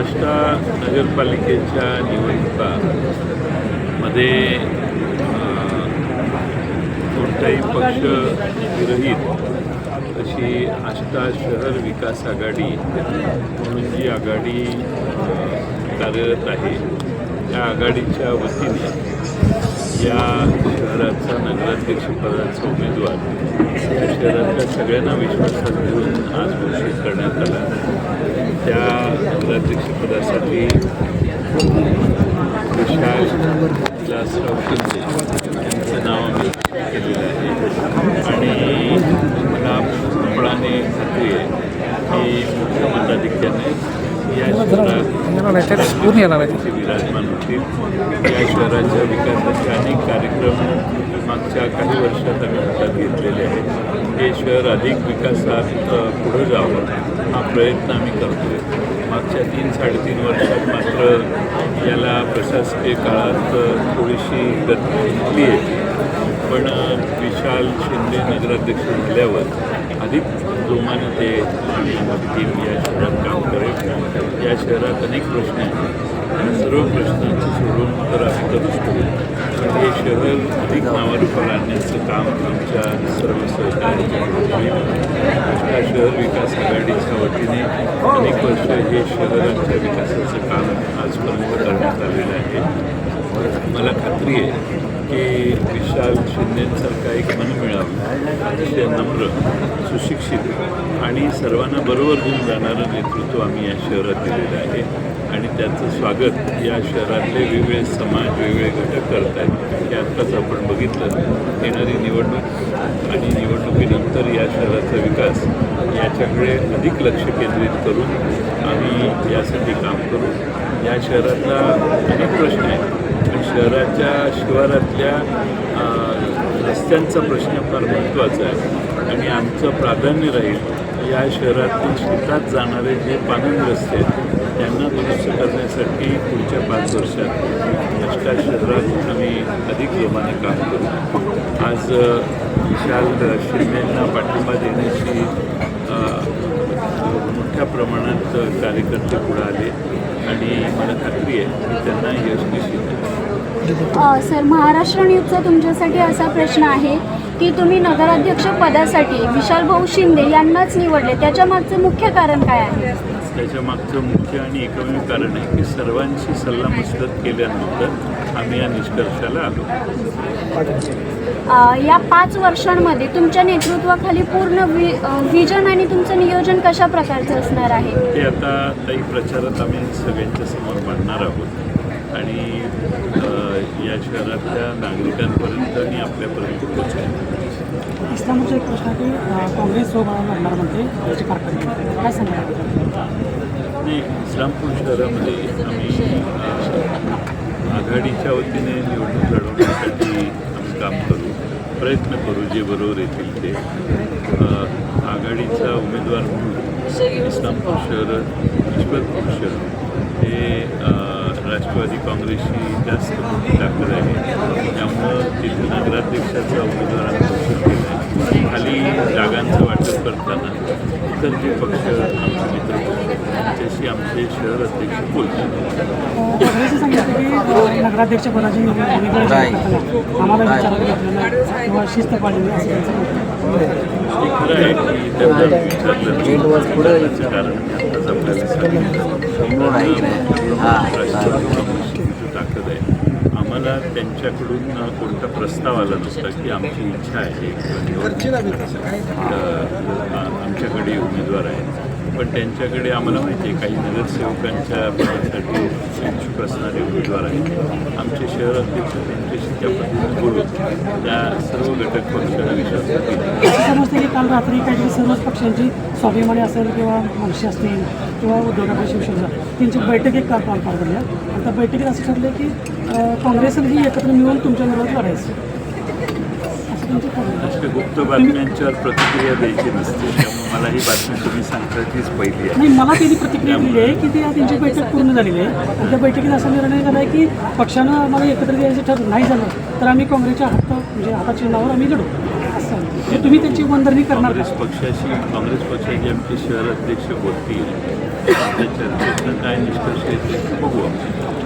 महाराष्ट्र नगरपालिकेच्या निवडणुकामध्ये कोणताही पक्ष विरहित अशी आष्टा शहर विकास आघाडी म्हणून जी आघाडी कार्यरत आहे. त्या आघाडीच्या वतीने या शहराचा नगराध्यक्षपदाचा उमेदवार या शहरातल्या सगळ्यांना विश्वासात घेऊन आज घोषित करण्यात आला. त्या अध्यक्षपदासाठी विशाल विलासराव शिंदे यांचं नाव आम्ही केलेलं आहे. आणि मला पूर्णपणाने खात्री आहे की मुख्य मताधिक्याने या शहरात विराजमान होतील. या शहराच्या विकासाचे अनेक कार्यक्रम मागच्या काही वर्षात आम्ही हातात घेतलेले आहेत. हे शहर अधिक विकासात पुढं जावं हा प्रयत्न आम्ही करतोय. मागच्या तीन साडेतीन वर्षात मात्र याला प्रशासकीय काळात थोडीशी गती घेतली आहे. पण विशाल शिंदे नगराध्यक्ष झाल्यावर अधिक जोमानं ते आणि टीम या शहरात काम करेल. या शहरात अनेक प्रश्न आहेत. आणि सर्व प्रश्नांची सोडून तर आम्ही करूच करू पण शहर अधिक नावारूपाला आणण्याचं काम आमच्या सर्व सहकार्यांच्या होईल शहर विकास आघाडीच्या वतीने अनेक वर्ष हे शहराच्या विकासाचं काम आजपर्यंत करण्यात आलेलं आहे मला खात्री आहे की विशाल शिंदेसारखा एक मन मिळावं अतिशय नम्र सुशिक्षित आणि सर्वांना बरोबर घेऊन जाणारं नेतृत्व आम्ही या शहरात दिलेलं आहे आणि त्याचं स्वागत या शहरातले वेगवेगळे समाज वेगवेगळे घटक करत आहेत हे आत्ताच आपण बघितलं. येणारी निवडणूक आणि निवडणुकीनंतर या शहराचा विकास याच्याकडे अधिक लक्ष केंद्रित करून आम्ही यासाठी काम करू. या शहरातला अनेक प्रश्न आहेत. पण शहराच्या शिवारातल्या रस्त्यांचा प्रश्न फार महत्त्वाचा आहे. आणि आमचं प्राधान्य राहील या शहरातून शेतात जाणारे जे पाणी रस्ते आहेत त्यांना दुरुस्त करण्यासाठी पुढच्या पाच वर्षात अष्टा शहरात आम्ही अधिक जोमाने काम करू. आज विशाल शिंदेंना पाठिंबा देण्याची मोठ्या प्रमाणात कार्यकर्ते पुढे आले आणि मला खात्री आहे की त्यांना यश निश्चित सर महाराष्ट्र न्यूजचा तुमच्यासाठी असा प्रश्न आहे की तुम्ही नगराध्यक्ष पदासाठी विशाल भाऊ शिंदे यांनाच निवडले. त्याच्या मागचं मुख्य कारण काय आहे? त्याच्या मागचं मुख्य आणि एकमेव कारण आहे की सर्वांशी सल्लामसलत केल्यानंतर आम्ही या निष्कर्षाला आलो. या पाच वर्षांमध्ये तुमच्या नेतृत्वाखाली पूर्ण वि विजन आणि तुमचं नियोजन कशा प्रकारचं असणार आहे? ते आता काही प्रचारात आम्ही सगळ्यांच्या समोर मांडणार आहोत. आणि या शहरातल्या नागरिकांपर्यंत आणि आपल्यापर्यंत पोहोचेल. इस्लामचा एक प्रश्न की काँग्रेस सोबत लढणार म्हणते त्याची कारखाने काय सांगणार नाही इस्लामपूर शहरामध्ये आम्ही आघाडीच्या वतीने निवडणूक लढवण्यासाठी आम्ही काम करू प्रयत्न करू जे बरोबर येतील ते. आघाडीचा उमेदवार म्हणून इस्लामपूर शहर ईश्वरपूर शहर हे राष्ट्रवादी काँग्रेसची जास्त ताकद आहे त्यामुळं तिथे नगराध्यक्षाचा उमेदवार आम्ही घोषित केला आहे खाली जागांचं वाटप करताना इतर जे पक्ष आमचे मित्र त्यांच्याशी आमचे शहर अध्यक्ष बोलतात. सांगितलं की अं, नगराध्यक्ष पदाची आम्हाला शिस्त पाळली नाही. असं आम्हाला त्यांच्याकडून कोणता प्रस्ताव आला नसता की आमची इच्छा आहे आमच्याकडे उमेदवार आहेत. पण त्यांच्याकडे आम्हाला माहिती आहे काही नगरसेवकांच्या पदासाठी इच्छुक असणारे उमेदवार आहेत. आमचे शहर अध्यक्ष त्यांच्याशी त्या पद्धतीने बोलून त्या सर्व घटक पक्षांना विश्वास दिला की काल रात्री काहीतरी सर्वच पक्षांची स्वाभिमानी असेल किंवा मनसे असतील किंवा उद्योगातील शिवसेना त्यांची बैठक एक काल पार पार पडल्या आणि त्या बैठकीत असं ठरलं की अं, काँग्रेस ही एकत्र मिळून तुमच्या विरोधात लढायचं. गुप्त बातम्यांच्यावर प्रतिक्रिया द्यायची नसते त्यामुळे मला ही बातमी तुम्ही सांगता तीच पहिली आहे. नाही मला त्यांनी प्रतिक्रिया दिली आहे की ते त्यांची बैठक पूर्ण झालेली आहे. आणि त्या बैठकीत असा निर्णय झाला आहे की पक्षानं आम्हाला एकत्र यायचं ठरलं नाही झालं तर आम्ही काँग्रेसच्या हात म्हणजे हातात चिन्हावर आम्ही लढू. असं तुम्ही त्यांची बंदरणी करणार? काँग्रेस पक्षाशी काँग्रेस पक्षाचे आमचे शहर अध्यक्ष बोलतील. त्या चर्चेतनं काय निष्कर्ष येते ते बघू आपण.